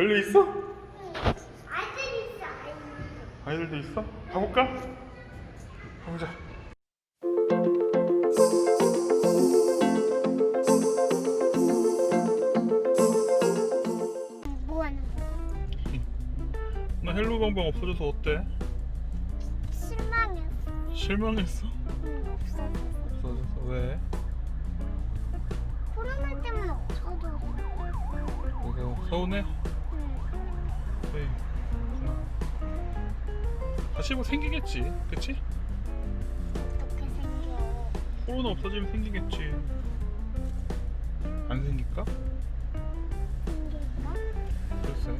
별로 있어? 아이들 있어 아이들. 아이들도 있어? 가볼까? 가보자. 뭐 하는 거야? 나 헬로 방방 없어져서 어때? 실망했어. 실망했어? 응, 없어졌어. 없어져서 왜? 코로나 때문에 없어졌어. 그래서 서운해? 응. 네. 다시 뭐 생기겠지, 그치? 어떻게 생겨? 코로나 없어지면 생기겠지. 안 생길까? 생길까? 글쎄.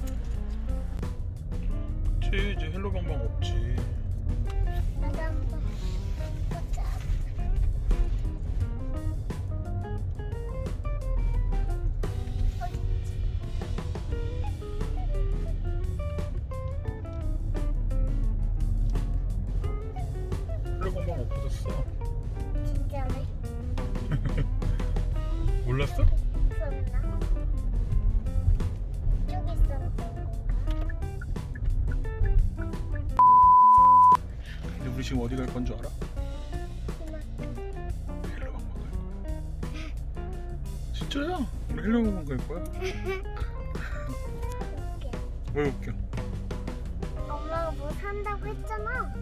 그치, 이제 헬로 방방 없지. 나도 한번 없어졌어. 진짜네. 몰랐어? 있었나? 이쪽에 있었던 건가? 근데 우리 지금 어디 갈 건 줄 알아? 이만. 헬로 방방 갈 거야. 진짜야? 우리 헬로 방방 갈 거야? 왜 웃겨? 엄마가 뭐 산다고 했잖아.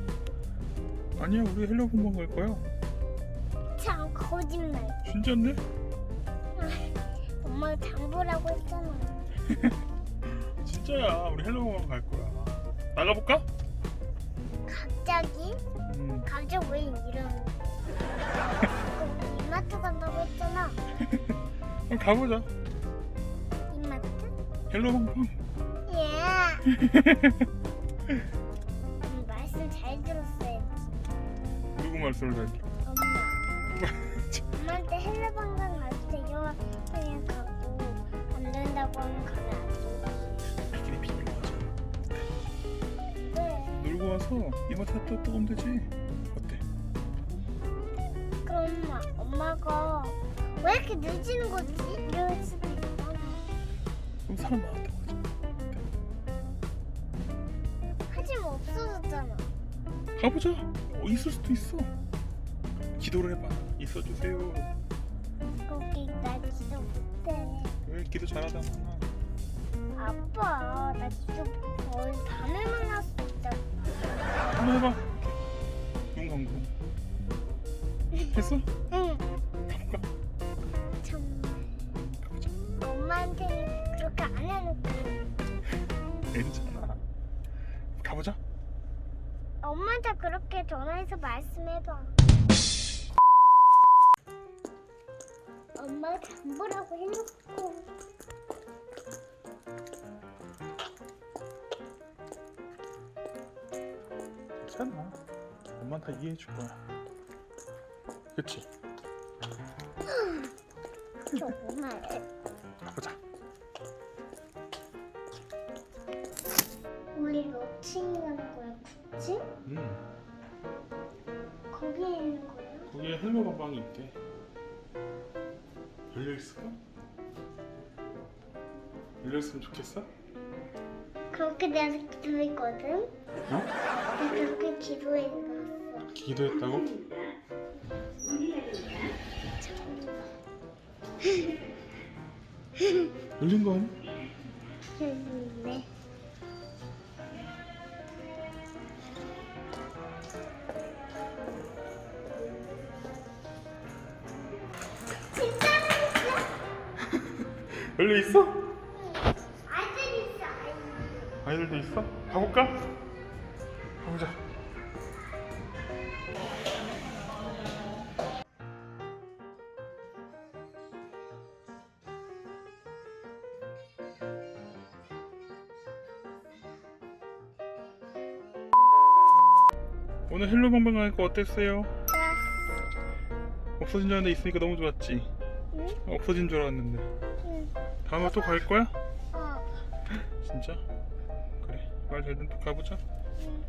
아니야, 우리 헬로 방방 갈 거야. 참 거짓말. 진짜인데? 엄마가 장보라고 했잖아. 진짜야, 우리 헬로 방방 갈 거야. 나가볼까? 갑자기? 음. 갑자기 왜 우리 이마트 간다고 했잖아. 그럼 가보자. 이마트? 헬로 방방. 예. 음, 말씀 잘 들었어 들어? 엄마. 엄마한테 헬레방광 가도 돼요? 그냥 가고 안 된다고 하면 가면 안 돼. 우리끼리 비밀로 하자. 네. 놀고 와서 이마트 왔다 오면 되지. 어때? 그럼 엄마, 엄마가 왜 이렇게 늦은 거지? 이럴 수도 있잖아. 그럼 사람 하자. 하지만 없어졌잖아. 가보자. 어, 있을 수도 있어. 기도를 해봐. 있어주세요. 거기 나 기도 못해. 왜 기도 잘하잖아. 아빠, 나 기도 거의 밤에만 할수 있잖아. 한번 해봐. 눈 감고. 됐어? 응. 가볼까? 정말. 가보자. 엄마한테는 그렇게 안 해놓고 괜찮아. 가보자. 엄마한테 그렇게 전화해서 말씀해봐. 엄마가 장보라고 해놓고 괜찮아. 엄마 다 이해해 줄 거야. 그치? 정말 가보자. 우리 몇 층에 9층? 음. 거기에 있는 거야? 거기에 헬로 가방이 있대. 열려 있을까? 열려 있으면 좋겠어? 그렇게 내가 기도했거든? 어? 내가 그렇게 기도해놨어. 기도했다고? 열린 거 아니야? 네. 진짜 열려 있어? 아이들 있어 아이들. 아이들도 있어? 가볼까? 가보자. 오늘 헬로 방방 가니까 어땠어요? 없어진 줄 알았는데 있으니까 너무 좋았지? 응? 없어진 줄 알았는데 응. 다음에 또 갈 거야? 어. 진짜? 그래 말잘 듣고 가보자 응.